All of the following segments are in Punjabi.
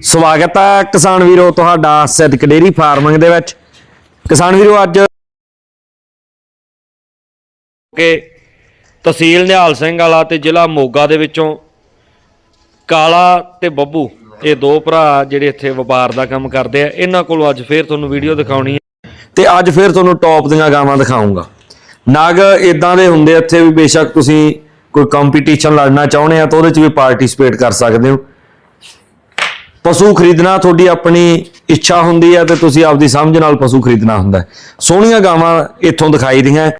ਸਵਾਗਤ ਹੈ ਕਿਸਾਨ ਵੀਰੋ ਤੁਹਾਡਾ ਸਿੱਧਕ ਡੇਰੀ ਫਾਰਮਿੰਗ ਦੇ ਵਿੱਚ। ਕਿਸਾਨ ਵੀਰੋ ਅੱਜ ਕਿ ਤਹਿਸੀਲ ਨਿਹਾਲ ਸਿੰਘ ਵਾਲਾ ਤੇ ਜ਼ਿਲ੍ਹਾ ਮੋਗਾ ਦੇ ਵਿੱਚੋਂ ਕਾਲਾ ਤੇ ਬੱਬੂ ਇਹ ਦੋ ਭਰਾ ਜਿਹੜੇ ਇੱਥੇ ਵਪਾਰ ਦਾ ਕੰਮ ਕਰਦੇ ਆ। ਇਹਨਾਂ ਕੋਲੋਂ ਅੱਜ ਫੇਰ ਤੁਹਾਨੂੰ ਵੀਡੀਓ ਦਿਖਾਉਣੀ ਹੈ ਤੇ ਅੱਜ ਫੇਰ ਤੁਹਾਨੂੰ ਟੌਪ ਦੀਆਂ ਗਾਵਾਂ ਦਿਖਾਉਂਗਾ। ਨਗ ਇਦਾਂ ਦੇ ਹੁੰਦੇ ਇੱਥੇ ਵੀ ਬੇਸ਼ੱਕ ਤੁਸੀਂ ਕੋਈ ਕੰਪੀਟੀਸ਼ਨ ਲੜਨਾ ਚਾਹੁੰਦੇ ਆ ਤਾਂ ਉਹਦੇ 'ਚ ਵੀ ਪਾਰਟਿਸਿਪੇਟ ਕਰ ਸਕਦੇ ਹੋ। ਪਸ਼ੂ ਖਰੀਦਣਾ ਤੁਹਾਡੀ ਆਪਣੀ ਇੱਛਾ ਹੁੰਦੀ ਹੈ ਤੇ ਤੁਸੀਂ ਆਪਦੀ ਸਮਝ ਨਾਲ ਪਸ਼ੂ ਖਰੀਦਣਾ ਹੁੰਦਾ ਸੋਹਣੀਆਂ ਗਾਵਾਂ ਇੱਥੋਂ ਦਿਖਾਈ ਦੀਆਂ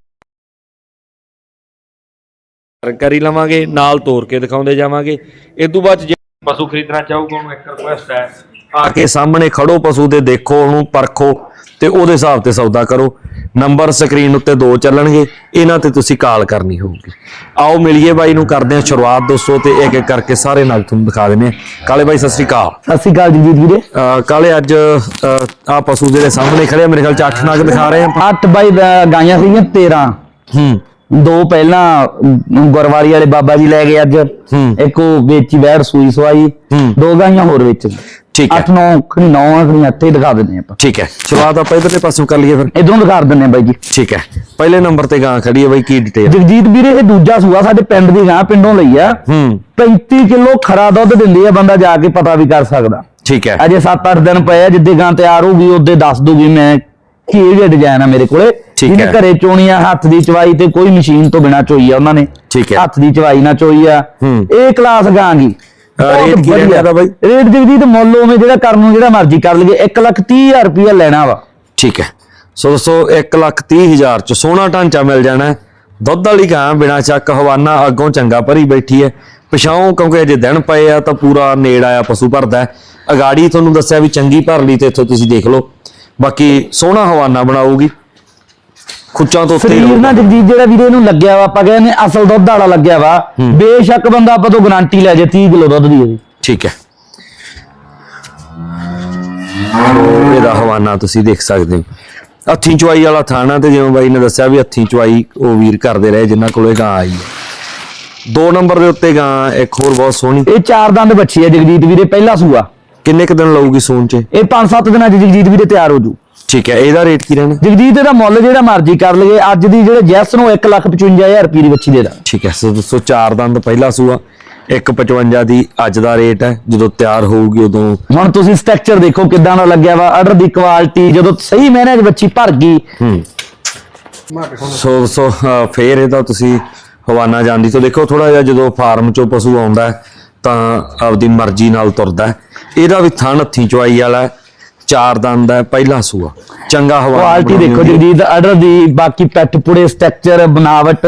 ਕਰੀ ਲਵਾਂਗੇ, ਨਾਲ ਤੋਰ ਕੇ ਦਿਖਾਉਂਦੇ ਜਾਵਾਂਗੇ। ਇਸ ਤੋਂ ਬਾਅਦ ਜੇ ਪਸ਼ੂ ਖਰੀਦਣਾ ਚਾਹੋਗੇ, ਉਹਨੂੰ ਇੱਕ ਰਿਕੁਐਸਟ ਹੈ। ਆ ਕੇ ਸਾਹਮਣੇ ਖੜੋ ਪਸ਼ੂ ਦੇ ਦੇਖੋ, ਉਹਨੂੰ ਪਰਖੋ। ਤੇ ਉਹਦੇ ਹਿਸਾਬ ਤੇ ਸੌਦਾ ਕਰੋ। ਨੰਬਰ ਸਕਰੀਨ ਉੱਤੇ ਦੋ ਚੱਲਣਗੇ ਇਹਨਾਂ ਤੇ ਤੁਸੀਂ ਕਾਲ ਕਰਨੀ ਹੋਊਗੀ। ਆਓ ਮਿਲੀਏ ਬਾਈ ਨੂੰ ਕਰਦੇ ਹਾਂ ਸ਼ੁਰੂਆਤ ਦੋਸਤੋ ਤੇ ਇੱਕ ਇੱਕ ਕਰਕੇ ਸਾਰੇ ਨਾਲ ਤੁਹਾਨੂੰ ਦਿਖਾ ਦਿੰਦੇ ਹਾਂ। ਕਾਲੇ ਬਾਈ ਸਤਿ ਸ੍ਰੀ ਅਕਾਲ। ਸਤਿ ਸ਼੍ਰੀ ਅਕਾਲ ਜਗਜੀਤ ਵੀਰੇ। ਅਹ ਕਾਲੇ ਅੱਜ ਆ ਪਸ਼ੂ ਜਿਹੜੇ ਸਾਹਮਣੇ ਖੜੇ ਆ ਮੇਰੇ ਖਿਆਲ ਚ ਅੱਠ ਨਗ ਦਿਖਾ ਰਹੇ ਆ ਅੱਠ ਬਾਈ ਦਾ- ਗਾਈਆਂ ਸੀਗੀਆਂ 13 ਹੂੰ। ਦੋ ਪਹਿਲਾਂ ਗੁਰਵਾਰੀ ਵਾਲੇ ਬਾਬਾ ਜੀ ਲੈ ਗਏ ਅੱਜ। ਇੱਕ ਉਹ ਵੇਚੀ ਬੈੜ ਸੂਈ ਸਵਾਈ। ਦੋ ਗਾਈਆਂ ਹੋਰ ਵਿੱਚ। ਠੀਕ ਹੈ। 8 9 ਖਣੀ 9 ਖਣੀ ਇੱਥੇ ਦਿਖਾ ਦਿੰਦੇ ਆਪਾਂ। ਠੀਕ ਹੈ। ਸ਼ੁਰੂਆਤ ਆਪਾਂ ਇਧਰਲੇ ਪਾਸੋਂ ਕਰ ਲਈਏ ਫਿਰ। ਇਧਰੋਂ ਦਿਖਾ ਦਿੰਦੇ ਆ ਬਾਈ ਜੀ। ਠੀਕ ਹੈ। ਪਹਿਲੇ ਨੰਬਰ ਤੇ ਗਾਂ ਖੜੀ ਹੈ ਬਾਈ ਕੀ ਡਿਟੇਲ ਜਗਜੀਤ ਵੀਰੇ ਇਹ ਦੂਜਾ ਸੂਆ ਸਾਡੇ ਪਿੰਡ ਦੀ ਗਾਂ ਪਿੰਡੋਂ ਲਈ ਆ। ਹੂੰ। 35 ਕਿਲੋ ਖਰਾ ਦੁੱਧ ਦਿੰਦੀ ਆ ਬੰਦਾ ਜਾ ਕੇ ਪਤਾ ਵੀ ਕਰ ਸਕਦਾ। ਠੀਕ ਹੈ। ਅਜੇ 7-8 ਦਿਨ ਪਏ ਆ ਜਿੱਦੇ ਗਾਂ ਤਿਆਰ ਹੋਊਗੀ ਉਹਦੇ ਦੱਸ ਦੂਗੀ ਮੈਂ ਕੀ ਇਹ ਡਿਜ਼ਾਈਨ ਆ ਮੇਰੇ ਕੋਲੇ। ਠੀਕ ਹੈ। ਘਰੇ ਚੋਣੀ ਆ ਹੱਥ ਦੀ ਚਵਾਈ ਤੇ ਕੋਈ ਮਸ਼ੀਨ ਤੋਂ ਬਿਨਾ ਚੋਈ ਆ ਉਹਨਾਂ ਨੇ ਠੀਕ ਹੈ। ਹੱਥ ਦੀ ਚਵਾਈ ਨਾ ਚੋਈ ਆ। ਇਹ ਕਲਾਸ ਗਾਂ ਗੀ ਬਹੁਤ ਰੇਟ ਕੀ ਵਧੀਆ। ਰਹਿੰਦਾ ਇਹਦਾ ਬਾਈ? ਰੇਟ ਜਗਦੀਪ ਮੁੱਲ ਉਵੇਂ ਜਿਹੜਾ ਕਰਨ ਨੂੰ ਜਿਹੜਾ ਮਰਜ਼ੀ ਕਰ ਲਈਏ 1 ਲੱਖ 30 ਹਜ਼ਾਰ ਰੁਪਇਆ ਲੈਣਾ ਵਾ ਠੀਕ ਹੈ ਸੋ ਦੋਸਤੋ 1 ਲੱਖ 30 ਹਜ਼ਾਰ ਚ ਸੋਹਣਾ ਢਾਂਚਾ ਮਿਲ ਜਾਣਾ। ਦੁੱਧ ਵਾਲੀ ਗਾਂ ਬਿਨਾ ਚੱਕ ਹਵਾਨਾ ਅੱਗੋਂ ਚੰਗਾ ਭਰੀ ਬੈਠੀ ਹੈ ਪਿਛਾਉਂ ਕਿਉਂਕਿ ਅਜੇ ਦਿਨ ਪਏ ਆ ਤਾਂ ਪੂਰਾ ਨੇੜ ਆਇਆ ਪਸ਼ੂ ਭਰਦਾ। ਅਗਾੜੀ ਤੁਹਾਨੂੰ ਦੱਸਿਆ ਵੀ ਚੰਗੀ ਭਰ ਲਈ ਤੇ ਇੱਥੋਂ ਤੁਸੀਂ ਦੇਖ ਲਓ ਬਾਕੀ ਸੋਹਣਾ ਹਵਾਨਾ ਬਣਾਊਗੀ ਖੁੱਚਾਂ ਤੋਂ ਉੱਤੇ ਹੀ ਸਰੀਰ। ਨਾ ਜਗਦੀਪ ਜਿਹੜਾ ਵੀਰੇ ਨੂੰ ਲੱਗਿਆ ਵਾ ਆਪਾਂ ਕਹਿੰਦੇ ਅਸਲ ਦੁੱਧ ਵਾਲਾ ਲੱਗਿਆ ਵਾ ਬੇਸ਼ੱਕ ਬੰਦਾ ਆਪਾਂ ਤੋਂ ਗਾਰੰਟੀ ਲੈ ਜੇ 30 ਕਿਲੋ ਦੁੱਧ ਦੀ ਇਹਦੀ ਠੀਕ ਹੈ। ਇਹਦਾ ਹਵਾਨਾ ਤੁਸੀਂ ਦੇਖ ਸਕਦੇ ਹੋ। ਹੱਥੀਂ ਚੁਆਈ ਵਾਲਾ ਥਾਣਾ ਤੇ ਜਿਵੇਂ ਬਾਈ ਨੇ ਦੱਸਿਆ ਵੀ ਹੱਥੀਂ ਚੁਆਈ ਉਹ ਵੀਰ ਕਰਦੇ ਰਹੇ ਜਿਨ੍ਹਾਂ ਕੋਲੇ ਗਾਂ ਆਈ ਹੈ। ਦੋ ਨੰਬਰ ਦੇ ਉੱਤੇ ਗਾਂ ਇੱਕ ਹੋਰ ਬਹੁਤ ਸੋਹਣੀ। ਇਹ ਚਾਰ ਦੰਦ ਬੱਚੀ ਹੈ ਜਗਦੀਪ ਵੀਰੇ ਪਹਿਲਾ ਸੂਆ। ਕਿੰਨੇ ਕੁ ਦਿਨ ਲਊਗੀ ਸੂਣ ਚ? ਇਹ 5-7 ਦਿਨਾਂ ਚ ਜਗਜੀਤ ਵੀਰੇ ਤਿਆਰ ਹੋ ਜੂ। ਠੀਕ ਹੈ ਇਹਦਾ ਰੇਟ ਕੀ ਰਹਿਣਾ? ਜਗਜੀਤ ਇਹਦਾ ਮੁੱਲ ਜਿਹੜਾ ਮਰਜ਼ੀ ਕਰ ਲਈਏ ਅੱਜ ਦੀ ਜਿਹੜੇ ਜੈਸ ਨੂੰ 155000 ਰੁਪਏ ਦੀ ਬੱਚੀ ਦੇ ਦਾਂ। ਠੀਕ ਹੈ ਸੋ ਦੋਸਤੋ ਚਾਰ ਦੰਦ ਪਹਿਲਾ ਸੂਆ 155 ਦੀ ਅੱਜ ਦਾ ਰੇਟ ਹੈ ਜਦੋਂ ਤਿਆਰ ਹੋਊਗੀ ਉਦੋਂ। ਹੁਣ ਤੁਸੀਂ ਸਟਰਕਚਰ ਦੇਖੋ ਕਿਦਾਂ ਦਾ ਲੱਗਿਆ ਵਾ ਆਰਡਰ ਦੀ ਕੁਆਲਿਟੀ ਜਦੋਂ ਸਹੀ ਮਹੀਨੇ 'ਚ ਬੱਚੀ ਭਰ ਗਈ। ਸੋ ਸੋ ਫੇਰ ਇਹਦਾ ਤੁਸੀਂ ਹਵਾਨਾ ਜਾਂਦੀ ਤੋਂ ਦੇਖੋ ਥੋੜਾ ਜਿਹਾ ਜਦੋਂ ਫਾਰਮ ਚੋਂ ਪਸ਼ੂ ਆਉਂਦਾ ਤਾਂ ਆਪਦੀ ਮਰਜ਼ੀ ਨਾਲ ਤੁਰਦਾ। ਇਹਦਾ ਵੀ ਥਣ ਹੱਥੀਂ ਚਵਾਈ ਵਾਲਾ ਚਾਰ ਦੰਦ ਹੈ ਪਹਿਲਾ ਸੂਆ। ਚੰਗਾ ਹਵਾਨਾ ਕੁਆਲਿਟੀ ਦੇਖੋ। ਜਗਜੀਤ ਆਰਡਰ ਦੀ ਬਾਕੀ ਪੈਟ ਪੁੜੇ ਸਟਰਕਚਰ ਬਣਾਵਟ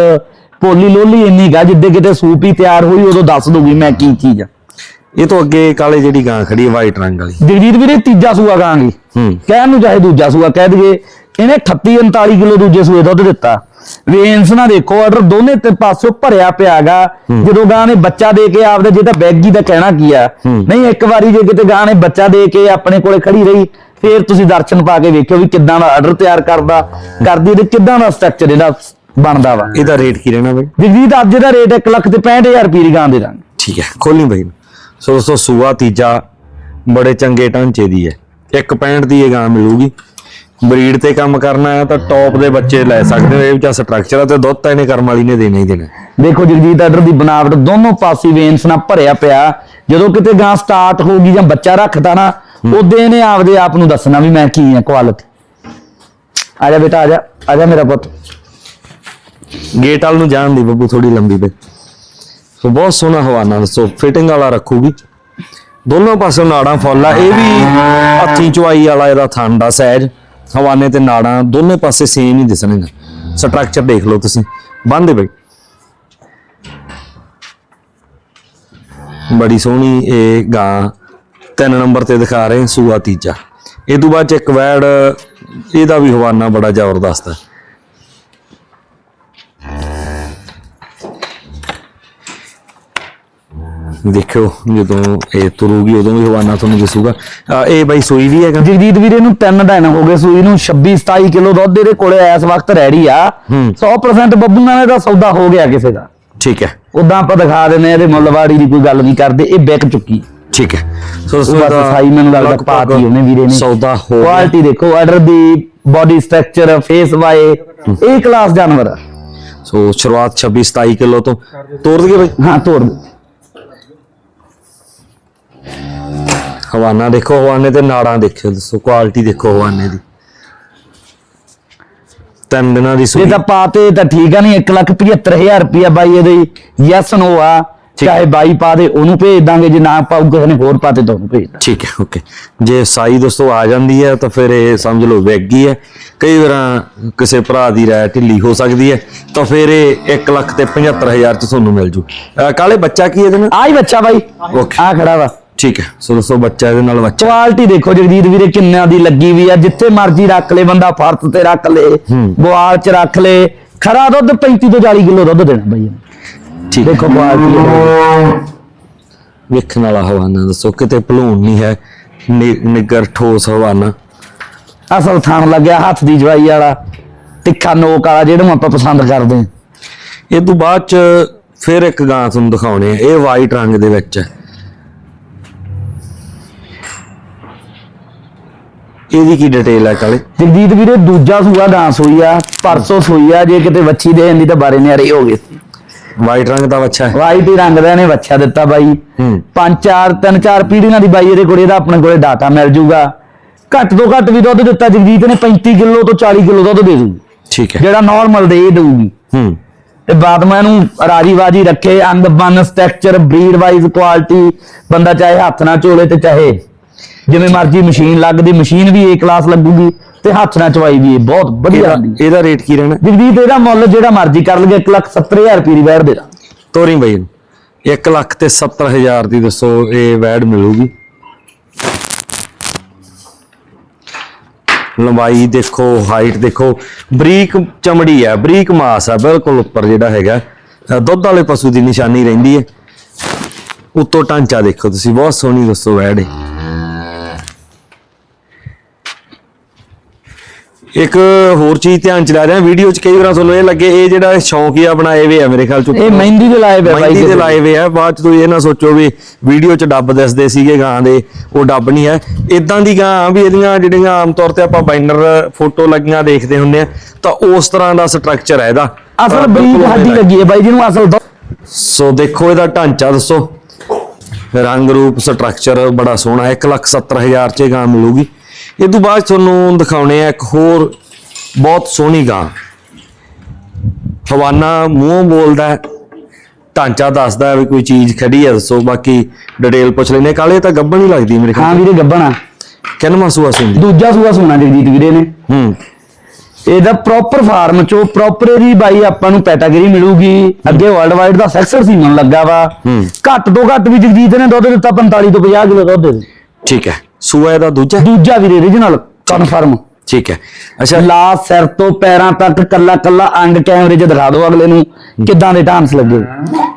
ਪੋਲੀ ਲੋਲੀ ਇੰਨੀ ਗਾ ਜਿੱਦੇ ਕਿਤੇ ਸੂਪ ਹੀ ਤਿਆਰ ਹੋਈ ਉਦੋਂ ਦੱਸ ਦੂਗੀ ਮੈਂ ਕੀ ਚੀਜ਼ ਆ। ਇਹ ਤੋਂ ਅੱਗੇ ਕਾਲੇ ਜਿਹੜੀ ਗਾਂ ਖੜੀ ਹੈ ਵਾਈਟ ਰੰਗ ਵਾਲੀ। ਜਗਜੀਤ ਵੀਰੇ ਤੀਜਾ ਸੂਆ ਕਹਾਂਗੇ ਹੂੰ। ਕਹਿਣ ਨੂੰ ਚਾਹੇ ਦੂਜਾ ਸੂਆ ਕਹਿ ਦਈਏ ਇਹਨੇ 38 39 ਕਿਲੋ ਦੂਜੇ ਸੂਏ ਦੁੱਧ ਦਿੱਤਾ। ਵੇਨਸ ਨਾ ਦੇਖੋ ਆਰਡਰ ਦੋਨੇ ਤੇ ਪਾਸਿਓਂ ਭਰਿਆ ਪਿਆਗਾ। ਜਦੋਂ ਗਾਂ ਨੇ ਬੱਚਾ ਦੇ ਕੇ ਆਪਦੇ ਜੇ ਤਾਂ ਬੈਗੀ ਦਾ ਕਹਿਣਾ ਕੀ ਆ? ਨਹੀਂ ਇੱਕ ਵਾਰੀ ਜੇ ਕਿਤੇ ਗਾਂ ਨੇ ਬੱਚਾ ਦੇ ਕੇ ਆਪਣੇ ਕੋਲੇ ਖੜੀ ਰਹੀ ਫੇਰ ਤੁਸੀਂ ਦਰਸ਼ਨ ਪਾ ਕੇ ਵੇਖਿਓ ਵੀ ਕਿੱਦਾਂ ਦਾ ਆਰਡਰ ਤਿਆਰ ਕਰਦਾ। ਕਰਦੀ ਤੇ ਕਿੱਦਾਂ ਦਾ ਸਟਰਕਚਰ ਇਹਦਾ ਬਣਦਾ ਵਾ। ਇਹਦਾ ਰੇਟ ਕੀ ਰਹਿਣਾ ਬਈ? ਜਗਜੀਤ ਅੱਜ ਦਾ ਰੇਟ 1 ਲੱਖ ਤੇ 65000 ਰੁਪਏ ਦੀ ਗਾਂ ਦੇ ਦਾਂਗੇ। ਠੀਕ ਹੈ ਖੋਲੀ ਬਈ। ਸੋ ਦੋਸਤੋ ਸੂਆ ਤੀਜਾ ਬੜੇ ਚੰਗੇ ਢਾਂਚੇ ਦੀ ਹੈ। 165 ਦੀ ਇਹ ਗਾਂ ਮਿਲੂਗੀ। ਬਰੀਡ ਤੇ ਕੰਮ ਕਰਨਾ ਹੈ ਤਾਂ ਟੌਪ ਦੇ ਬੱਚੇ ਲੈ ਸਕਦੇ ਹੋ। ਇਹ ਵਿੱਚ ਸਟਰਕਚਰ ਹੈ ਤੇ ਦੁੱਧ ਤਾਂ ਇਹਨੇ ਕਰਮ ਵਾਲੀ ਨੇ ਦੇਣਾ ਹੀ ਦੇਣਾ। ਦੇਖੋ ਜਗਜੀਤ ਆਰਡਰ ਦੀ ਬਣਾਵਟ ਦੋਨੋਂ ਪਾਸੇ ਵੇਨਸ ਨਾਲ ਭਰਿਆ ਪਿਆ। ਜਦੋਂ ਕਿਤੇ ਗਾਂ ਸਟਾਰਟ ਹੋਊਗੀ ਜਾਂ ਬੱਚਾ ਰੱਖਦਾ ਨਾ ਉਹਦੇ ਨੇ ਆਪਦੇ ਆਪ ਨੂੰ ਦੱਸਣਾ ਵੀ ਮੈਂ ਕੀ ਆ ਕੁਆਲਿਟੀ ਆ ਜਾ ਬੇਟਾ ਆ ਜਾ ਆ ਜਾ ਮੇਰਾ ਪੁੱਤ। ਗੇਟ ਵਾਲ ਨੂੰ ਜਾਣ ਦੀ ਬੱਬੂ ਥੋੜੀ ਲੰਬੀ ਬਈ ਸੋ ਬਹੁਤ ਸੋਹਣਾ ਹਵਾਨਾ ਦੱਸੋ ਫਿਟਿੰਗ ਵਾਲਾ ਰੱਖੂਗੀ। ਦੋਨੋਂ ਪਾਸੇ ਨਾੜਾਂ ਫੁੱਲ ਆ ਇਹ ਵੀ ਹੱਥੀਂ ਚੁਆਈ ਵਾਲਾ ਇਹਦਾ ਥਣ ਦਾ ਸਹਿਜ। ਹਵਾਨੇ ਤੇ ਨਾੜਾਂ ਦੋਨੇ ਪਾਸੇ ਸੇਮ ਹੀ ਦਿਸਣਗੇ ਸਟਰਕਚਰ ਦੇਖ ਲਓ ਤੁਸੀਂ। ਬੰਦੇ ਬਈ। ਬੜੀ ਸੋਹਣੀ ਇਹ ਗਾਂ ਤਿੰਨ ਨੰਬਰ ਤੇ ਦਿਖਾ ਰਹੇ ਸੂਆ ਤੀਜਾ। ਇਹ ਤੋਂ ਬਾਅਦ ਚ ਇੱਕ ਵੈੜ ਇਹਦਾ ਵੀ ਹਵਾਨਾ ਬੜਾ ਜ਼ਬਰਦਸਤ ਹੈ। ਦੇਖਿਓ ਜਦੋਂ ਇਹ ਤੁਰੂਗੀ ਉਦੋਂ ਵੀ ਹਵਾਨਾ ਤੁਹਾਨੂੰ ਦਿਸੂਗਾ। ਇਹ ਬਾਈ ਸੂਈ ਵੀ ਹੈਗਾ। ਜਗਜੀਤ ਵੀਰੇ ਨੂੰ ਤਿੰਨ ਦਿਨ ਹੋ ਗਏ ਸੂਈ ਨੂੰ 26 27 ਕਿਲੋ ਦੁੱਧ ਇਹਦੇ ਕੋਲੇ ਇਸ ਵਕਤ ਰੈਡੀ ਆ। ਹੂੰ। 100% ਬੱਬੂ ਨਾਲ ਇਹਦਾ ਸੌਦਾ ਹੋ ਗਿਆ ਕਿਸੇ ਦਾ। ਠੀਕ ਹੈ। ਉਦਾਂ ਆਪਾਂ ਦਿਖਾ ਦਿੰਦੇ ਇਹਦੇ ਮੁੱਲਵਾੜੀ ਦੀ ਕੋਈ ਗੱਲ ਨਹੀਂ ਕਰਦੇ ਇਹ ਵਿਕ ਚੁੱਕੀ। ਠੀਕ ਹੈ। ਸੋ ਬਸ ਸਾਈ ਮੈਨੂੰ ਲੱਗਦਾ ਪਾਤੀ ਉਹਨੇ ਵੀਰੇ ਨੇ। ਸੌਦਾ ਹੋ ਗਿਆ। ਕੁਆਲਿਟੀ ਦੇਖੋ ਆਰਡਰ ਦੀ ਬਾਡੀ ਸਟਰਕਚਰ ਫੇਸ ਵਾਏ ਇਹ ਕਲਾਸ ਜਾਨਵਰ ਆ। ਸੋ ਸ਼ੁਰੂਆਤ 26 27 ਕਿਲੋ ਤੋਂ। ਤੋੜ ਦਈਏ ਬਈ। ਹਾਂ ਤੋੜ ਦਿਓ। ਹਵਾਨਾ ਦੇਖੋ ਹਵਾਨੇ ਤੇ ਨਾੜਾਂ ਦੇਖਿਓ ਦੱਸੋ ਕੁਆਲਿਟੀ ਦੇਖੋ ਹਵਾਨੇ ਦੀ। ਤਿੰਨ ਦਿਨਾਂ ਦੀ ਜੇ ਸੂਈ ਤਾਂ ਪਾਤੇ ਤਾਂ ਠੀਕ ਆ ਨਹੀਂ 175000 ਰੁਪਇਆ ਬਾਈ ਇਹਦੇ ਯੈਸ ਨੋ ਆ। ਚਾਹੇ ਬਾਈ ਪਾ ਦੇ ਉਹਨੂੰ ਭੇਜ ਦਾਂਗੇ ਜੇ ਨਾ ਪਾਉ ਕਿਸੇ ਨੇ ਹੋਰ ਪਾਤੇ ਤਾਂ ਉਹਨੂੰ ਭੇਜ ਦਾਂਗੇ। ਠੀਕ ਹੈ ਓਕੇ ਜੇ ਸਾਈ ਦੋਸਤੋ ਆ ਜਾਂਦੀ ਹੈ ਤਾਂ ਫਿਰ ਇਹ ਸਮਝ ਲਓ ਵਿਕ ਗਈ ਹੈ ਕਈ ਵਾਰਾਂ ਕਿਸੇ ਭਰਾ ਦੀ ਰਾਇ ਢਿੱਲੀ ਹੋ ਸਕਦੀ ਹੈ ਤਾਂ ਫਿਰ ਇਹ 1 ਲੱਖ ਤੇ 75000 ਚ ਤੁਹਾਨੂੰ ਮਿਲ ਜੂ। ਅਹ ਕਾਲੇ ਬੱਚਾ ਕੀ ਇਹਦੇ ਨਾਲ? ਆ ਹੀ ਬੱਚਾ ਬਾਈ। ਆ ਖੜਾ ਵਾ। ਠੀਕ ਹੈ। ਸੋ ਦੋਸਤੋ ਬੱਚਾ ਇਹਦੇ ਨਾਲ ਬੱਚਾ? ਕੁਆਲਿਟੀ ਦੇਖੋ ਜਗਜੀਤ ਵੀਰੇ ਕਿੰਨਿਆਂ ਦੀ ਲੱਗੀ ਵੀ ਆ। ਜਿੱਥੇ ਮਰਜ਼ੀ ਰੱਖ ਲੇ ਬੰਦਾ ਫਰਤ ਤੇ ਰੱਖ ਲੇ ਬਵਾਲ ਚ ਰੱਖ ਲੇ। ਖਰਾ ਦੁੱਧ 35 ਤੋਂ 40 ਕਿਲੋ ਦੁੱਧ ਦੇਣਾ ਬਾਈ। ਠੀਕ। ਦੇਖੋ ਕੁਆਲਿਟੀ ਵੇਖਣ ਵਾਲਾ ਹਵਾਨਾ ਦੱਸੋ ਕਿਤੇ ਭਲੂਣ ਨਹੀਂ ਹੈ। ਨਿੱਗਰ ਠੋਸ ਹਵਾਨਾ। ਅਸਲ ਥਾਣ ਲੱਗਿਆ ਹੱਥ ਦੀ ਜਵਾਈ ਵਾਲਾ ਤਿੱਖਾ ਨੋਕ ਵਾਲਾ ਜਿਹੜਾ ਆਪਾਂ ਪਸੰਦ ਕਰਦੇ ਹਾਂ। ਇਹ ਤੋਂ ਬਾਅਦ ਚ ਫਿਰ ਇੱਕ ਗਾਂ ਤੁਹਾਨੂੰ ਦਿਖਾਉਣੇ ਆ। ਇਹ ਵਾਈਟ ਰੰਗ ਦੇ ਵਿੱਚ ਹੈ। ਇਹਦੀ ਕੀ ਡਿਟੇਲ ਹੈ ਕਾਲੇ? ਜਗਜੀਤ ਵੀਰੇ ਦੂਜਾ ਸੂਆ ਡਾਂਸ ਹੋਈ ਆ ਪਰਸੋਂ ਸੂਈ ਆ ਜੇ ਕਿਤੇ ਵੱਛੀ ਦੇ ਜਾਂਦੀ ਤਾਂ ਬਾਰੇ ਨਿਆਰੇ ਹੋ ਗਏ। ਸੀ ਵਾਈਟ ਰੰਗ ਦਾ ਬੱਚਾ ਹੈ। ਵਾਈਟ ਹੀ ਰੰਗ ਦਾ ਇਹਨੇ ਵੱਛਾ ਦਿੱਤਾ ਬਾਈ। ਪੰਜ ਚਾਰ ਤਿੰਨ ਚਾਰ ਪੀੜ੍ਹੀਆਂ ਦੀ ਬਾਈ ਇਹਦੇ ਕੋਲ ਇਹਦਾ ਆਪਣੇ ਕੋਲੇ ਡਾਟਾ ਮਿਲ ਜੂਗਾ। ਘੱਟ ਤੋਂ ਘੱਟ ਵੀ ਦੁੱਧ ਦਿੱਤਾ ਜਗਜੀਤ ਨੇ 35 ਕਿਲੋ ਤੋਂ 40 ਕਿਲੋ ਦੁੱਧ ਦੇ ਦੂਗੀ ਠੀਕ ਹੈ। ਜਿਹੜਾ ਨਾਰਮਲ ਦੇ ਦਊਗੀ। ਹੂੰ। ਤੇ ਬਾਅਦ ਮੈਂ ਇਹਨੂੰ ਰਾਜੀ ਬਾਜੀ ਰੱਖੇ ਅੰਗ ਬੰਨ ਸਟਰਕਚਰ ਬਰੀਡ ਵਾਈਜ਼ ਕੁਆਲਿਟੀ ਬੰਦਾ ਚਾਹੇ ਹੱਥ ਨਾਲ ਝੋਲੇ ਤੇ ਚਾਹੇ ਜਿਵੇਂ ਮਰਜ਼ੀ ਮਸ਼ੀਨ ਲੱਗਦੀ ਮਸ਼ੀਨ ਵੀ ਏ ਕਲਾਸ ਲੱਗੂਗੀ ਤੇ ਹੱਥ ਨਾਲ ਚਵਾਈ ਵੀ ਇਹ ਬਹੁਤ ਵਧੀਆ ਇਹਦਾ ਰੇਟ ਕੀ ਰਹਿਣਾ? ਜਗਦੀਪ ਇਹਦਾ ਮੁੱਲ ਜਿਹੜਾ ਮਰਜ਼ੀ ਕਰ ਲਗੇ 170000 ਰੁਪਏ ਦੀ ਵੈਟ ਦੇ ਦਾਂ ਤੋਰੀ ਬਈ 1 ਲੱਖ ਤੇ 70000 ਦੀ ਦੱਸੋ ਇਹ ਵੈਡ ਮਿਲੂਗੀ। ਲੰਬਾਈ ਦੇਖੋ ਹਾਈਟ ਦੇਖੋ ਬਰੀਕ ਚਮੜੀ ਹੈ ਬਰੀਕ ਮਾਸ ਹੈ ਬਿਲਕੁਲ ਉੱਪਰ ਜਿਹੜਾ ਹੈਗਾ ਅ, ਦੁੱਧ ਵਾਲੇ ਪਸ਼ੂ ਦੀ ਨਿਸ਼ਾਨੀ ਰਹਿੰਦੀ ਹੈ। ਉੱਤੋਂ ਢਾਂਚਾ ਦੇਖੋ ਤੁਸੀਂ ਬਹੁਤ ਸੋਹਣੀ ਦੱਸੋ ਵੈਡ ਹੈ। ਇੱਕ ਹੋਰ ਚੀਜ਼ ਧਿਆਨ ਚ ਲੈ ਰਿਹਾ ਵੀਡੀਓ ਚ ਕਈ ਵਾਰ ਤੁਹਾਨੂੰ ਇਹ ਲੱਗੇ ਇਹ ਜਿਹੜਾ ਸ਼ੌਂਕ ਹੀ ਆ ਬਣਾਏ ਵੇ ਆ ਮੇਰੇ ਖਿਆਲ ਚ ਇਹ ਮਹਿੰਦੀ ਦੇ ਲਾਏ ਬਾਈ ਮਹਿੰਦੀ ਕਿਸੇ ਲਾਏ ਵੇ ਆ ਬਾਅਦ ਚ ਤੁਸੀਂ ਇਹ ਨਾ ਸੋਚੋ ਵੀ ਵੀਡੀਓ ਚ ਡੱਬ ਦਿਸਦੇ ਸੀਗੇ ਗਾਂ ਦੇ ਉਹ ਡੱਬ ਨਹੀਂ ਹੈ। ਇਦਾਂ ਦੀ ਗਾਂ ਵੀ ਇਹਦੀਆਂ ਜਿਹੜੀਆਂ ਆਮ ਤੌਰ ਤੇ ਆਪਾਂ ਬਾਈਨਰ ਫੋਟੋ ਲੱਗੀਆਂ ਦੇਖਦੇ ਹੁੰਦੇ ਆ ਤਾਂ ਉਸ ਤਰ੍ਹਾਂ ਦਾ ਸਟਰਕਚਰ ਹੈ ਇਹਦਾ। ਅਸਲ ਬਰੀਕ ਹੱਡੀ ਲੱਗੀ ਹੈ ਬਾਈ ਜਿਹਨੂੰ ਅਸਲ ਸੋ ਦੇਖੋ ਇਹਦਾ ਢਾਂਚਾ ਦੱਸੋ। ਰੰਗ ਰੂਪ ਸਟਰਕਚਰ ਬੜਾ ਸੋਹਣਾ ਹੈ 170000 ਚ ਇਹ ਗਾਂ ਮਿਲੂਗੀ। ਇਹ ਤੋਂ ਬਾਅਦ ਤੁਹਾਨੂੰ ਦਿਖਾਉਣੇ ਆ ਇੱਕ ਹੋਰ ਬਹੁਤ ਸੋਹਣੀ ਗਾਂ। ਹਵਾਨਾ ਮੂੰਹ ਬੋਲਦਾ ਹੈ ਢਾਂਚਾ ਦੱਸਦਾ ਹੈ ਵੀ ਕੋਈ ਚੀਜ਼ ਖੜੀ ਹੈ ਦੱਸੋ ਬਾਕੀ ਡਿਟੇਲ ਪੁੱਛ ਲੈਨੇ ਕਾਲੇ ਤਾਂ ਗੱਬਣ ਹੀ ਲੱਗਦੀ ਮੇਰੇ ਹਾਂ ਵੀਰੇ ਗੱਬਣਾ ਕਿੰਨਵਾਂ ਸੂਆ ਸੁਣਦੀ ਦੂਜਾ ਸੂਆ ਸੋਨਾ ਜਗਦੀਪ ਵੀਰੇ ਨੇ। ਹੂੰ। ਇਹਦਾ ਪ੍ਰੋਪਰ ਫਾਰਮ ਚੋਂ ਪ੍ਰੋਪਰ ਇਹਦੀ ਬਾਈ ਆਪਾਂ ਨੂੰ ਕੈਟਾਗਰੀ ਮਿਲੂਗੀ। ਅੱਗੇ ਵਰਲਡ ਵਾਈਡ ਦਾ ਸੈਕਸਰ ਸੀਮਨ ਲੱਗਾ ਵਾ। ਹੂੰ। ਘੱਟ ਤੋਂ ਘੱਟ ਵੀ ਜਗਜੀਤ ਨੇ ਦੁੱਧ ਦਿੱਤਾ 45 ਤੋਂ 50 ਕਿਲੋ ਦੁੱਧ ਦੇ ਠੀਕ ਹੈ। ਸੂਆ ਇਹਦਾ ਦੂਜਾ ਦੂਜਾ ਵੀਰੇ origignal ਕਨਫਰਮ ਠੀਕ ਹੈ। ਅੱਛਾ। ਲਾ ਸਿਰ ਤੋਂ ਪੈਰਾਂ ਤੱਕ ਕੱਲਾ ਕੱਲਾ ਅੰਗ ਕੈਮਰੇ 'ਚ ਦਿਖਾ ਦਿਓ ਅਗਲੇ ਨੂੰ ਕਿੱਦਾਂ ਦੇ ਡਾਂਸ ਲੱਗੇ।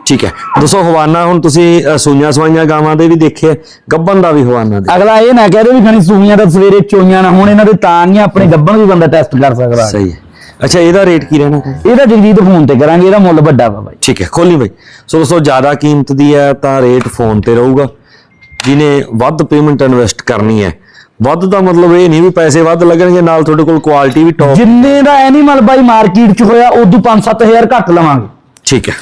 ਠੀਕ ਹੈ। ਦੱਸੋ ਹਵਾਨਾ ਹੁਣ ਤੁਸੀਂ ਅ, ਸੂਈਆਂ ਸਵਾਈਆਂ ਗਾਵਾਂ ਦੇ ਵੀ ਦੇਖੇ ਗੱਬਨ ਦਾ ਵੀ ਹਵਾਨਾ ਦੇ ਅਗਲਾ ਇਹ ਨਾ ਕਹਦੇ ਵੀ ਖਣੀ ਸੂਈਆਂ ਤਾਂ ਸਵੇਰੇ ਚੋਈਆਂ ਨਾ ਹੋਣ ਇਹਨਾਂ ਦੇ ਤਾਂ ਨਹੀਂ ਆਪਣੇ ਗੱਬਣ ਵੀ ਬੰਦਾ ਟੈਸਟ ਕਰ ਸਕਦਾ। ਸਹੀ ਹੈ। ਅੱਛਾ ਇਹਦਾ ਰੇਟ ਕੀ ਰਹਿਣਾ? ਇਹਦਾ ਜਗਜੀਤ ਫੋਨ ਤੇ ਕਰਾਂਗੇ ਇਹਦਾ ਮੁੱਲ ਵੱਡਾ ਵਾ ਬਾਈ। ਠੀਕ ਹੈ ਖੋਲੀ ਬਾਈ। ਸੋ ਦੋਸਤੋ ਜ਼ਿਆਦਾ ਕੀਮਤ ਦੀ ਹੈ ਤਾਂ ਰੇਟ ਫੋਨ ਤੇ ਰਹੂਗਾ। ਜਿਹਨੇ ਵੱਧ ਪੇਮੈਂਟ ਇਨਵੈਸਟ ਕਰਨੀ ਹੈ। ਵੱਧ ਦਾ ਮਤਲਬ ਇਹ ਨਹੀਂ ਵੀ ਪੈਸੇ ਵੱਧ ਲੱਗਣਗੇ ਨਾਲ ਤੁਹਾਡੇ ਕੋਲ ਕੁਆਲਿਟੀ ਵੀ ਟੌਪ ਜਿੰਨੇ ਦਾ ਐਨੀਮਲ ਬਾਈ ਮਾਰਕੀਟ 'ਚ ਹੋਇਆ ਉਦੋਂ 5-7000 ਘੱਟ ਲਵਾਂਗੇ। ਠੀਕ ਹੈ।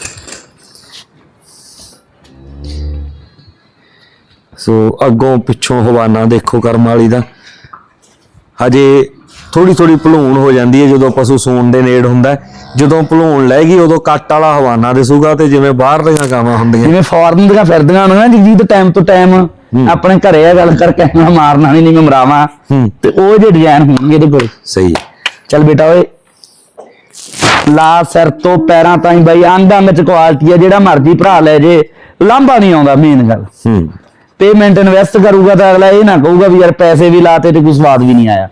ਸੋ ਅੱਗੋਂ ਪਿੱਛੋਂ ਹਵਾਨਾ ਦੇਖੋ ਕਰਮ ਵਾਲੀ ਦਾ। ਹਜੇ ਥੋੜੀ ਥੋੜੀ ਭਲੂਣ ਹੋ ਜਾਂਦੀ ਹੈ ਜਦੋਂ ਪਸ਼ੂ ਸੂਣ ਦੇ ਨੇੜ ਹੁੰਦਾ। ਜਦੋਂ ਭਲੂਣ ਲੈ ਗਈ ਉਦੋਂ ਕੱਟ ਵਾਲਾ ਹਵਾਨਾ ਦਿਸੂਗਾ ਤੇ ਜਿਵੇਂ ਬਾਹਰ ਦੀਆਂ ਗਾਵਾਂ ਹੁੰਦੀਆਂ। ਜਿਵੇਂ ਫੋਰਨ ਦੀਆਂ ਫਿਰਦੀਆਂ ਨੇ ਨਾ ਜਗਜੀਤ ਟਾਈਮ ਤੋਂ ਟਾਈਮ ਆਪਣੇ ਘਰੇ ਆ ਗੱਲ ਕਰਕੇ ਮੈਂ ਮਾਰਨਾ ਨਹੀਂ ਨਹੀਂ ਮੈਂ ਮਰਾਵਾਂ। ਤੇ ਉਹ ਜੇ ਡਿਜ਼ਾਈਨ ਹੋਣਗੇ ਇਹਦੇ ਕੋਲ। ਸਹੀ ਚੱਲ ਬੇਟਾ ਓਏ ਲਾ ਸਿਰ ਤੋਂ ਪੈਰਾਂ ਤਾਈਂ ਬਾਈ ਆਂਦਾ ਵਿੱਚ ਕੁਆਲਿਟੀ ਆ ਜਿਹੜਾ ਮਰਜ਼ੀ ਭਰਾ ਲੈ ਜੇ ਲਾਂਭਾ ਨਹੀਂ ਆਉਂਦਾ ਮੇਨ ਗੱਲ। ਹੂੰ। ਪੇਮੈਂਟ ਇਨਵੈਸਟ ਕਰੂਗਾ ਤਾਂ ਅਗਲਾ ਇਹ ਨਾ ਕਹੂਗਾ ਵੀ ਯਾਰ ਪੈਸੇ ਵੀ ਲਾਤੇ ਤੇ ਕੋਈ ਸਵਾਦ ਵੀ ਨਹੀਂ ਆਇਆ।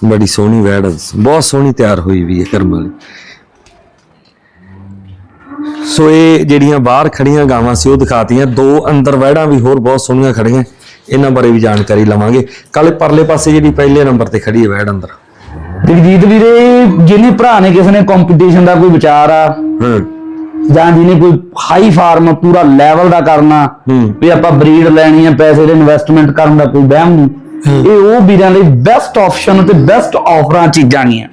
ਬੜੀ ਸੋਹਣੀ ਵੈੜ ਬਹੁਤ ਸੋਹਣੀ ਤਿਆਰ ਹੋਈ ਵੀ ਹੈ ਕਰਮ ਵਾਲੀ। ਸੋ ਇਹ ਜਿਹੜੀਆਂ ਬਾਹਰ ਖੜੀਆਂ ਗਾਵਾਂ ਸੀ ਉਹ ਦਿਖਾਤੀਆਂ। ਦੋ ਅੰਦਰ ਵੈੜਾਂ ਵੀ ਹੋਰ ਬਹੁਤ ਸੋਹਣੀਆਂ ਖੜੀਆਂ ਇਹਨਾਂ ਬਾਰੇ ਵੀ ਜਾਣਕਾਰੀ ਲਵਾਂਗੇ। ਕੱਲ ਪਰਲੇ ਪਾਸੇ ਜਿਹੜੀ ਪਹਿਲੇ ਨੰਬਰ ਤੇ ਖੜੀ ਹੈ ਵੈੜ ਅੰਦਰ। ਜਗਜੀਤ ਵੀਰੇ ਜਿਹਨੇ ਭਰਾ ਨੇ ਕਿਸੇ ਨੇ ਕੰਪੀਟੀਸ਼ਨ ਦਾ ਕੋਈ ਵਿਚਾਰ ਆ ਜਾਂ ਜਿਹਨੇ ਕੋਈ ਹਾਈ ਫਾਰਮ ਪੂਰਾ ਲੈਵਲ ਦਾ ਕਰਨਾ। ਵੀ ਆਪਾਂ ਬਰੀਡ ਲੈਣੀ ਹੈ ਪੈਸੇ ਦੇ ਇਨਵੈਸਟਮੈਂਟ ਕਰਨ ਦਾ ਕੋਈ ਵਹਿਮ ਨਹੀਂ। ਇਹ ਉਹ ਵੀਰਾਂ ਲਈ ਬੈਸਟ ਆਪਸ਼ਨ ਤੇ ਬੈਸਟ ਆਫਰਾਂ ਚੀਜ਼ਾਂ ਗੀਆਂ।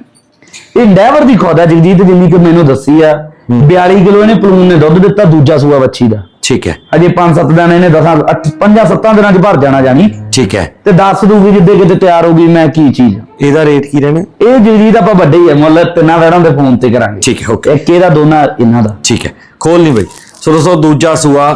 ਇਹ ਨੈਵਰ ਦੀ ਖੋਦਾ ਜਗਜੀਤ ਜਿੰਨੀ ਕਿ ਮੈਨੂੰ ਦੱਸੀ ਆ 42 ਕਿਲੋ ਇਹਨੇ ਪਲੂਨ ਨੇ ਦੁੱਧ ਦਿੱਤਾ ਦੂਜਾ ਸੂਆ ਬੱਚੀ ਦਾ। ਠੀਕ ਹੈ। ਅਜੇ 5-7 ਦਿਨ ਇਹਨੇ 10 5-7 ਦਿਨਾਂ ਚ ਭਰ ਜਾਣਾ ਜਾਨੀ ਠੀਕ ਹੈ। ਤੇ ਦੱਸ ਦੂਗੀ ਜਿੱਦੇ ਕਿਤੇ ਤਿਆਰ ਹੋਗੀ ਮੈਂ ਕੀ ਚੀਜ਼। ਇਹਦਾ ਰੇਟ ਕੀ ਰਹਿਣਾ? ਇਹ ਜਗਜੀਤ ਆਪਾਂ ਵੱਡੇ ਹੀ ਆ ਮੁੱਲ ਤਿੰਨਾਂ ਵੈੜਾਂ ਦੇ ਫੋਨ ਤੇ ਕਰਾਂਗੇ। ਠੀਕ ਹੈ ਓਕੇ ਇੱਕ ਇਹਦਾ ਦੋਨਾਂ ਇਹਨਾਂ ਦਾ। ਠੀਕ ਹੈ। ਖੋਲ ਨਹੀਂ ਬਈ। ਸੋ ਦੋਸਤੋ ਦੂਜਾ ਸੂਆ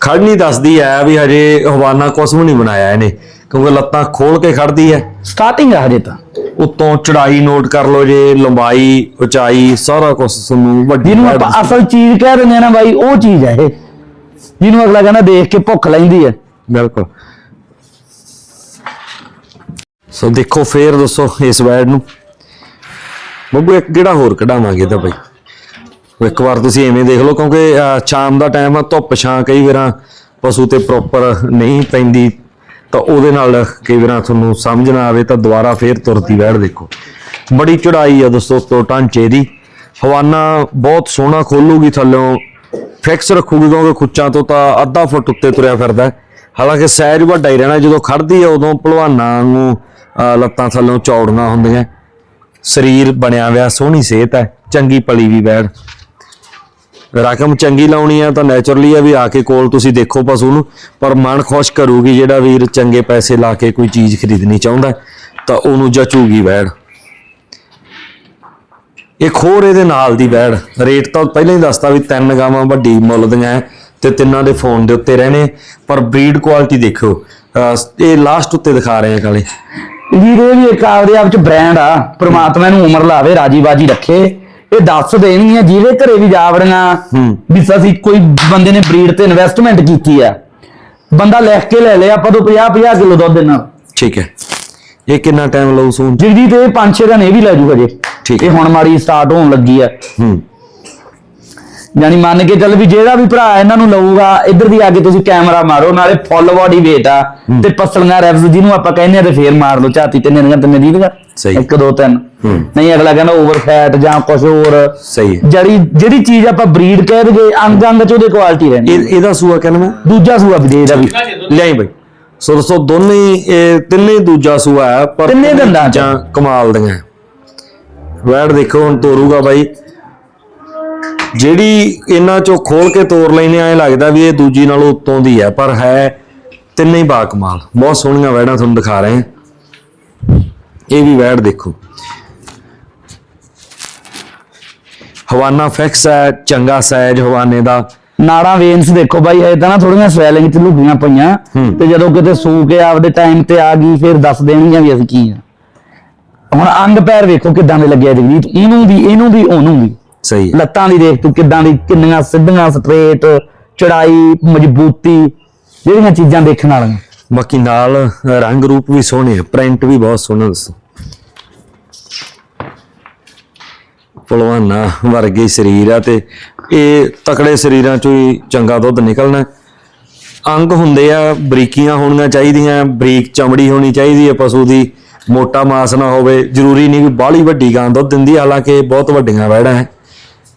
ਖੜਨੀ ਦੱਸਦੀ ਹੈ ਵੀ ਹਜੇ ਹਵਾਨਾ ਕੁਛ ਵੀ ਨਹੀਂ ਬਣਾਇਆ ਇਹਨੇ। ਕਿਉਂਕਿ ਲੱਤਾਂ ਖੋਲ ਕੇ ਖੜਦੀ ਹੈ। ਸਟਾਰਟਿੰਗ ਆ ਹਜੇ ਤਾਂ। ਉਤੋਂ ਚੜਾਈ ਨੋਟ ਕਰ ਲਓ ਜੇ ਲੰਬਾਈ ਉਚਾਈ ਸਾਰਾ ਕੁਝ ਤੁਹਾਨੂੰ ਵੱਡੀ ਜਿਹਨੂੰ ਆਪਾਂ ਅਸਲ ਚੀਜ਼ ਕਹਿ ਦਿੰਦੇ ਆ ਨਾ ਬਾਈ ਉਹ ਚੀਜ਼ ਹੈ ਇਹ। ਜਿਹਨੂੰ ਅਗਲਾ ਕਹਿੰਦਾ ਦੇਖ ਕੇ ਭੁੱਖ ਲੈਂਦੀ ਹੈ। ਬਿਲਕੁਲ। ਸੋ ਦੇਖੋ ਫੇਰ ਦੱਸੋ ਇਸ ਵੈਡ ਨੂੰ। ਬੱਬੂ ਇੱਕ ਕਿਹੜਾ ਹੋਰ ਕਢਾਵਾਂਗੇ ਤਾਂ ਬਈ। ਇੱਕ ਵਾਰ ਤੁਸੀਂ ਐਵੇਂ ਦੇਖ ਲਓ ਕਿਉਂਕਿ ਸ਼ਾਮ ਦਾ ਟਾਈਮ ਆ ਧੁੱਪ ਛਾਂ ਕਈ ਵਾਰਾਂ ਪਸ਼ੂ ਤੇ ਪ੍ਰੋਪਰ ਨਹੀਂ ਪੈਂਦੀ। ਤਾਂ ਉਹਦੇ ਨਾਲ ਕਈ ਵਾਰਾਂ ਤੁਹਾਨੂੰ ਸਮਝ ਨਾ ਆਵੇ ਤਾਂ ਦੁਬਾਰਾ ਫੇਰ ਤੁਰਦੀ ਵੈੜ ਦੇਖੋ। ਬੜੀ ਚੜਾਈ ਆ ਦੋਸਤੋ ਤੋਂ ਢਾਂਚੇ ਦੀ। ਹਵਾਨਾ ਬਹੁਤ ਸੋਹਣਾ ਖੋਲੂਗੀ ਥੱਲੋਂ ਫਿਕਸ ਰੱਖੂਗੀ ਕਿਉਂਕਿ ਖੁੱਚਾਂ ਤੋਂ ਤਾਂ ਅੱਧਾ ਫੁੱਟ ਉੱਤੇ ਤੁਰਿਆ ਫਿਰਦਾ ਹਾਲਾਂਕਿ ਸਹਿਜ ਵੱਡਾ ਹੀ ਰਹਿਣਾ ਜਦੋਂ ਖੜਦੀ ਹੈ ਉਦੋਂ ਭਲਵਾਨਾਂ ਨੂੰ ਅਹ, ਲੱਤਾਂ ਥੱਲੋਂ ਚੌੜੀਆਂ ਹੁੰਦੀਆਂ। ਸਰੀਰ ਬਣਿਆ ਹੋਇਆ ਸੋਹਣੀ ਸਿਹਤ ਹੈ ਚੰਗੀ ਪਲੀ ਵੀ ਬੈਠ। ਰਕਮ ਚੰਗੀ ਲਾਉਣੀ ਆ ਤਾਂ ਨੇਚਰਲੀ ਆ ਵੀ ਆ ਕੇ ਕੋਲ ਤੁਸੀਂ ਦੇਖੋ ਪਸ਼ੂ ਨੂੰ, ਪਰ ਮਨ ਖੁਸ਼ ਕਰੂਗੀ ਜਿਹੜਾ ਵੀਰ ਚੰਗੇ ਪੈਸੇ ਲਾ ਕੇ ਕੋਈ ਚੀਜ਼ ਖਰੀਦਣੀ ਚਾਹੁੰਦਾ ਤਾਂ ਉਹਨੂੰ ਜਚੂਗੀ ਬੈੜ ਇਹ ਖੋਰ ਇਹਦੇ ਨਾਲ ਦੀ ਬੈੜ ਰੇਟ ਤਾਂ ਪਹਿਲਾਂ ਹੀ ਦੱਸਤਾ ਵੀ ਤਿੰਨ ਗਾਵਾਂ ਵੱਡੀ ਮੁੱਲ ਦੀਆਂ ਤੇ ਤਿੰਨਾਂ ਦੇ ਫੋਨ ਦੇ ਉੱਤੇ ਰਹਿਣੇ, ਪਰ ਬਰੀਡ ਕੁਆਲਿਟੀ ਦੇਖੋ ਇਹ ਲਾਸਟ ਉੱਤੇ ਦਿਖਾ ਰਹੇ ਆ ਕਾਲੇ। ਵੀਰ ਇਹ ਵੀ ਇੱਕ ਆਪਦੇ ਆਪ ਚ ਬ੍ਰਾਂਡ ਆ, ਪ੍ਰਮਾਤਮਾ ਨੂੰ ਉਮਰ ਲਾਵੇ, ਰਾਜੀ ਬਾਜੀ ਰੱਖੇ। ਇਹ ਦੱਸ ਦੇਣੀ ਆ ਜਿਹਦੇ ਘਰੇ ਵੀ ਜਾ ਵੜੀਆਂ। ਵੀ ਅਸੀਂ ਕੋਈ ਬੰਦੇ ਨੇ ਬਰੀਡ ਤੇ ਇਨਵੈਸਟਮੈਂਟ ਕੀਤੀ ਆ ਬੰਦਾ ਲਿਖ ਕੇ ਲੈ ਲਿਆ ਆਪਾਂ ਤੋਂ 50 50 ਕਿਲੋ ਦੁੱਧ ਦੇਣਾ ਠੀਕ ਹੈ। ਇਹ ਕਿੰਨਾ ਟਾਈਮ ਲਊ ਸੂਨ ਜਗਜੀਤ ਇਹ 5-6 ਦਿਨ ਇਹ ਵੀ ਲੈ ਜੂ ਹਜੇ। ਠੀਕ ਇਹ ਹੁਣ ਮਾੜੀ ਸਟਾਰਟ ਹੋਣ ਲੱਗੀ ਆ ਹੂੰ। ਯਾਨੀ ਮੰਨ ਕੇ ਚੱਲ ਵੀ ਜਿਹੜਾ ਵੀ ਭਰਾ ਇਹਨਾਂ ਨੂੰ ਲਊਗਾ ਇੱਧਰ ਦੀ ਆ ਕੇ ਤੁਸੀਂ ਕੈਮਰਾ ਮਾਰੋ ਨਾਲੇ ਫੁੱਲ ਬਾਡੀ weight ਆ ਤੇ ਪਸਲੀਆਂ ਰੈਵਸ ਜਿਹਨੂੰ ਆਪਾਂ ਕਹਿੰਦੇ ਆ ਤੇ ਫੇਰ ਮਾਰ ਲਓ ਝਾਤੀ ਤੇ ਨਿਰਗਾ ਤੇ ਨਿਰਗਾ ਸਹੀ। ਇੱਕ ਦੋ ਤਿੰਨ। ਹੂੰ। ਨਹੀਂ ਅਗਲਾ ਕਹਿੰਦਾ ਓਵਰ ਫੈਟ ਜਾਂ ਕੁਝ ਹੋਰ। ਸਹੀ ਜਿਹੜੀ ਜਿਹੜੀ ਚੀਜ਼ ਆਪਾਂ ਬਰੀਡ ਕਹਿ ਦਈਏ ਅੰਗ ਅੰਗ ਚ ਉਹਦੇ ਕੁਆਲਿਟੀ ਰਹਿੰਦੀ ਇਹ ਇਹਦਾ ਸੂਆ ਕਿੰਨਾ ਦੂਜਾ ਸੂਆ ਵੀ ਦੇ ਇਹਦਾ ਵੀ। ਲਿਆਈ ਬਈ। ਸੋ ਦੋਸਤੋ ਦੋਨੇ ਇਹ ਤਿੰਨੇ ਦੂਜਾ ਸੂਆ ਹੈ ਪਰ ਤਿੰਨੇ ਦੰਦਾਂ ਚ। ਕਮਾਲ ਦੀਆਂ। ਵੈੜ ਦੇਖੋ ਹੁਣ ਤੋਰੂਗਾ ਬਾਈ। ਜਿਹੜੀ ਇਹਨਾਂ ਚੋਂ ਖੋਲ ਕੇ ਤੋਰ ਲੈਨੇ ਐ ਲੱਗਦਾ ਵੀ ਇਹ ਦੂਜੀ ਨਾਲੋਂ ਉੱਤੋਂ ਦੀ ਹੈ ਪਰ ਹੈ ਤਿੰਨੇ ਹੀ ਬਾ ਕਮਾਲ ਬਹੁਤ ਸੋਹਣੀਆਂ ਵੈੜਾਂ ਤੁਹਾਨੂੰ ਦਿਖਾ ਰਹੇ ਹਾਂ। ਇਹ ਵੀ ਵੈੜ ਦੇਖੋ। ਹਵਾਨਾ ਫਿਕਸ ਹੈ ਚੰਗਾ ਸਾਈਜ਼ ਹਵਾਨੇ ਦਾ। ਨਾੜਾਂ ਵੇਨਸ ਦੇਖੋ ਬਾਈ ਇਹ ਤਾਂ ਨਾ ਥੋੜੀਆਂ ਸਵੈਲਿੰਗ ਚ ਲੁਕੀਆਂ ਪਈਆਂ। ਤੇ ਜਦੋਂ ਕਿਤੇ ਸੂ ਕੇ ਆਪਦੇ ਟਾਈਮ ਤੇ ਆ ਗਈ ਫਿਰ ਦੱਸ ਦੇਣਗੀਆਂ ਵੀ ਅਸੀਂ ਕੀ ਆ। ਹੁਣ ਅੰਗ ਪੈਰ ਵੇਖੋ ਕਿਦਾਂ ਦੇ ਲੱਗਿਆ ਜਗਦੀਪ। ਇਹਨੂੰ ਵੀ ਇਹਨੂੰ ਵੀ ਉਹਨੂੰ ਵੀ। ਸਹੀ ਲੱਤਾਂ ਦੀ ਦੇਖ ਤੂੰ ਕਿਦਾਂ ਦੀ ਕਿੰਨੀਆਂ ਸਿੱਧੀਆਂ ਸਟ੍ਰੇਟ ਚੜਾਈ ਮਜ਼ਬੂਤੀ ਜਿਹੜੀਆਂ ਚੀਜ਼ਾਂ ਦੇਖਣ ਵਾਲੀਆਂ। ਬਾਕੀ ਨਾਲ ਰੰਗ ਰੂਪ ਵੀ ਸੋਹਣੇ ਆ ਪ੍ਰਿੰਟ ਵੀ ਬਹੁਤ ਸੋਹਣਾ ਦੱਸੋ। ਭਲਵਾਨਾ ਵਰਗੇ ਸਰੀਰ ਆ ਤੇ ਇਹ ਤਕੜੇ ਸਰੀਰਾਂ ਚੋਂ ਹੀ ਚੰਗਾ ਦੁੱਧ ਨਿਕਲਣਾ। ਅੰਗ ਹੁੰਦੇ ਆ ਬਰੀਕੀਆਂ ਹੋਣੀਆਂ ਚਾਹੀਦੀਆਂ ਬਰੀਕ ਚਮੜੀ ਹੋਣੀ ਚਾਹੀਦੀ ਹੈ ਪਸ਼ੂ ਦੀ। ਮੋਟਾ ਮਾਸ ਨਾ ਹੋਵੇ ਜ਼ਰੂਰੀ ਨਹੀਂ ਕਿ ਬਾਹਲੀ ਵੱਡੀ ਗਾਂ ਦੁੱਧ ਦਿੰਦੀ ਹਾਲਾਂਕਿ ਬਹੁਤ ਵੱਡੀਆਂ ਵੈੜਾਂ ਹੈ।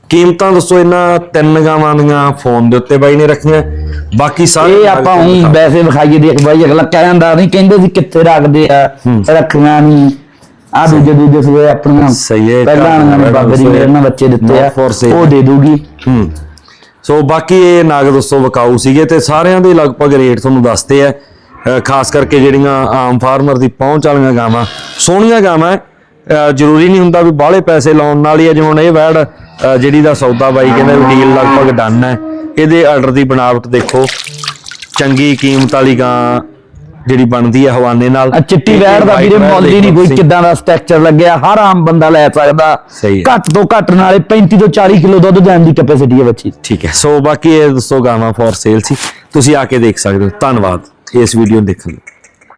ਕੀਮਤਾਂ ਦੱਸੋ ਇਹਨਾਂ ਤਿੰਨ ਗਾਵਾਂ ਦੀਆਂ ਫੋਨ ਦੇ ਉੱਤੇ ਬਾਈ ਨੇ ਰੱਖੀਆਂ। ਬਾਕੀ ਸਾਰੇ ਇਹ ਆਪਾਂ ਹੁਣ ਵੈਸੇ ਵਿਖਾਈਏ ਦੇਖ ਬਾਈ ਅਗਲਾ ਕਹਿੰਦਾ ਨਹੀਂ ਕਹਿੰਦੇ ਸੀ ਕਿੱਥੇ ਰੱਖਦੇ ਆ ਰੱਖਣਾ ਨਹੀਂ ਆ ਦੂਜੇ ਦੂਜੇ ਸਵੇ ਆਪਣੀਆਂ। ਸਹੀ ਹੈ, ਪਹਿਲਾਂ ਨੇ ਬਾਬੇ ਦੀ ਮੇਰੇ ਨਾਲ ਬੱਚੇ ਦਿੱਤੇ ਆ। ਉਹ ਦੇ ਦੂਗੀ। ਹੂੰ। ਸੋ ਬਾਕੀ ਇਹ ਨਾਗ ਦੋਸਤੋ ਵਿਕਾਊ ਸੀਗੇ ਤੇ ਸਾਰਿਆਂ ਦੇ ਲਗਭਗ ਰੇਟ ਤੁਹਾਨੂੰ ਦੱਸਦੇ ਆ। ਖਾਸ ਕਰਕੇ ਜਿਹੜੀਆਂ ਆਮ ਫਾਰਮਰ ਦੀ ਪਹੁੰਚ ਵਾਲੀਆਂ ਗਾਵਾਂ ਸੋਹਣੀਆਂ ਗਾਵਾਂ ਜ਼ਰੂਰੀ ਨਹੀਂ ਹੁੰਦਾ ਵੀ ਬਾਹਲੇ ਪੈਸੇ ਲਾਉਣ ਨਾਲ ਹੀ ਆ ਜਿਵੇਂ ਹੁਣ ਇਹ ਵੈੜ ਜਿਹੜੀ ਦਾ ਸੌਦਾ ਬਾਈ ਕਹਿੰਦਾ ਵੀ ਡੀਲ ਲਗਭਗ ਡਨ ਹੈ ਇਹਦੇ ਆਰਡਰ ਦੀ ਬਣਾਵਟ ਦੇਖੋ। ਚੰਗੀ ਕੀਮਤ ਵਾਲੀ ਗਾਂ ਜਿਹੜੀ ਬਣਦੀ ਹੈ ਹਵਾਨੇ ਨਾਲ। ਆ ਚਿੱਟੀ ਵੈੜ ਦਾ ਵੀਰੇ ਮੁੱਲ ਹੀ ਨਹੀਂ ਕੋਈ ਕਿਦਾਂ ਦਾ ਸਟਰਕਚਰ ਲੱਗਿਆ ਹਰ ਆਮ ਬੰਦਾ ਲੈ ਸਕਦਾ। ਸਹੀ ਹੈ। ਘੱਟ ਤੋਂ ਘੱਟ ਨਾਲੇ 35 ਤੋਂ 40 ਕਿਲੋ ਦੁੱਧ ਦੇਣ ਦੀ ਕੈਪੈਸਿਟੀ ਹੈ ਬੱਚੀ। ਠੀਕ ਹੈ। ਸੋ ਬਾਕੀ ਇਹ ਦੋਸਤੋ ਗਾਵਾਂ ਫॉर ਸੇਲ ਸੀ। ਤੁਸੀਂ ਆ ਕੇ ਦੇਖ ਸਕਦੇ ਹੋ। ਧੰਨਵਾਦ ਇਸ ਵੀਡੀਓ ਨੂੰ ਦੇਖਣ ਲਈ।